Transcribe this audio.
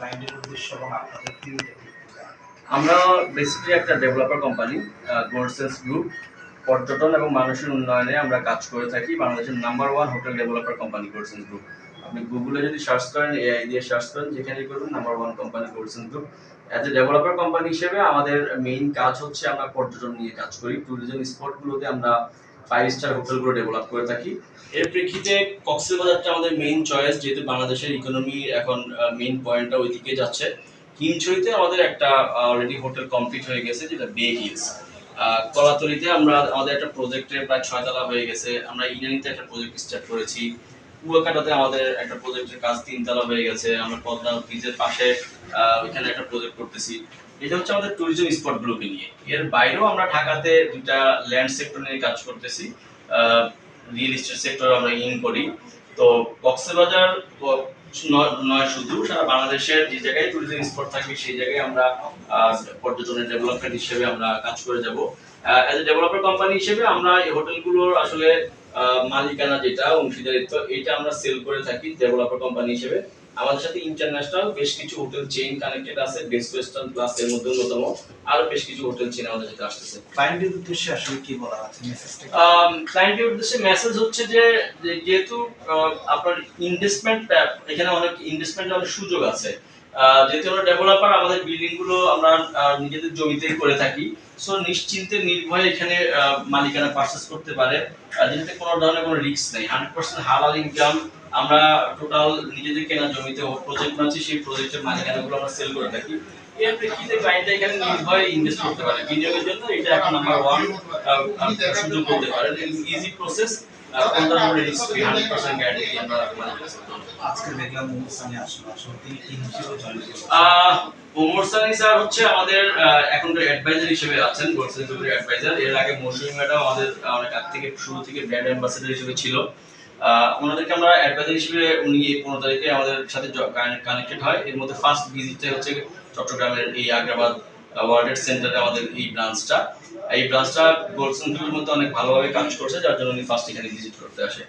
ক্লায়েন্টের উদ্দেশ্য এবং আপনাদের। আমরা বেসিক্যালি একটা ডেভেলপার কোম্পানি গোল্ডসেন্স গ্রুপ পর্যটন এবং মানুষের উন্নয়নে আমরা কাজ করে থাকি। বাংলাদেশের number one hotel developer company Goldsense group আপনি গুগলে যদি সার্চ করেন এআই দিয়ে সার্চ করেন, যেখানেই করবেন number one company Goldsense group as a developer company হিসেবে আমাদের মেইন কাজ হচ্ছে আমরা পর্যটন নিয়ে কাজ করি। ট্যুরিজম স্পটগুলোতে আমরা ফাইভ স্টার হোটেলগুলো ডেভেলপ করে থাকি। এর প্রেক্ষিতে কক্সবাজারটা আমাদের মেইন চয়েস যেহেতু বাংলাদেশের ইকোনমি এখন মেইন পয়েন্টটা ওইদিকে যাচ্ছে। হিমছড়িতে আমাদের একটা অলরেডি হোটেল কমপ্লিট হয়ে গেছে, যেটা বে হিলস কলাতলিতে আমরা, আমাদের একটা প্রজেক্টের প্রায় ছয়তলা হয়ে গেছে। আমরা ইনানিতে একটা প্রজেক্ট স্টার্ট করেছি। কুয়াকাটাতে আমাদের একটা প্রজেক্টের কাজ তিনতলা হয়ে গেছে। আমরা পদ্মা ব্রিজের পাশে ওইখানে একটা প্রজেক্ট করতেছি। এটা হচ্ছে আমাদের ট্যুরিজম স্পটগুলোকে নিয়ে। এর বাইরেও আমরা ঢাকাতে দুইটা ল্যান্ড সেক্টর নিয়ে কাজ করতেছি। রিয়েল এস্টেট সেক্টর আমরা ইন করি। তো কক্সবাজার নয়- শুধু সারা বাংলাদেশের যে জায়গায় ট্যুরিজম স্পট থাকবে, সেই জায়গায় আমরা পর্যটনের ডেভেলপমেন্ট হিসেবে আমরা কাজ করে যাব। অ্যাজ এ ডেভেলপার কোম্পানি হিসেবে আমরা এই হোটেলগুলোর আসলে মালিকানা যেটা অংশীদারিত্ব এটা আমরা সেল করে থাকি ডেভেলপার কোম্পানি হিসেবে। আমাদের সাথে ইন্টারন্যাশনাল বেশ কিছু হোটেল চেইন কানেক্টেড আছে বেস্ট ওয়েস্টার্ন প্লাস এর মধ্যে অন্যতম। আরও বেশ কিছু হোটেল চেইন আমাদের সাথে আসতেছে। ক্লায়েন্টের উদ্দেশ্যে আসলে কি বলা আছে ক্লায়েন্টের উদ্দেশ্যে মেসেজ হচ্ছে যে যেহেতু আপনার ইনভেস্টমেন্ট এখানে অনেক ইনভেস্টমেন্টের অনেক সুযোগ আছে। যেহেতু আমরা ডেভেলপার আমাদের বিল্ডিংগুলো আমরা নিজেদের জমিতেই করে থাকি। সো নিশ্চিন্তে, নির্ভয়ে এখানে মালিকানা পারচেস করতে পারে। যেটাতে কোনো ধরনের কোনো রিস্ক নেই। হান্ড্রেড পার্সেন্ট হালাল ইনকাম আমরা টোটাল নিজেদের কেনা জমিতে প্রজেক্ট বানাচ্ছি, সেই প্রজেক্টের মালিকানাগুলো আমরা সেল করে থাকি। এর প্রেক্ষিতে ক্লায়েন্টরা এখানে নির্ভয়ে ইনভেস্ট করতে পারে। বিনিয়োগের জন্য এটা এখন নাম্বার ওয়ান সুযোগ করতে পারেন। ইজি প্রসেস ওনাদেরকে আমরা হিসেবে উনি পনেরো তারিখে আমাদের সাথে কানেক্টেড হয়। এর মধ্যে ফার্স্ট হচ্ছে চট্টগ্রামের এই আগ্রাবাদ ওয়ার্ল্ড সেন্টারে আমাদের এই ব্রাঞ্চটা এই ব্রাঞ্চটা গোল্ড সেন্টারের মধ্যে অনেক ভালোভাবে কাজ করছে, যার জন্য উনি ফার্স্ট এখানে ভিজিট করতে আসে।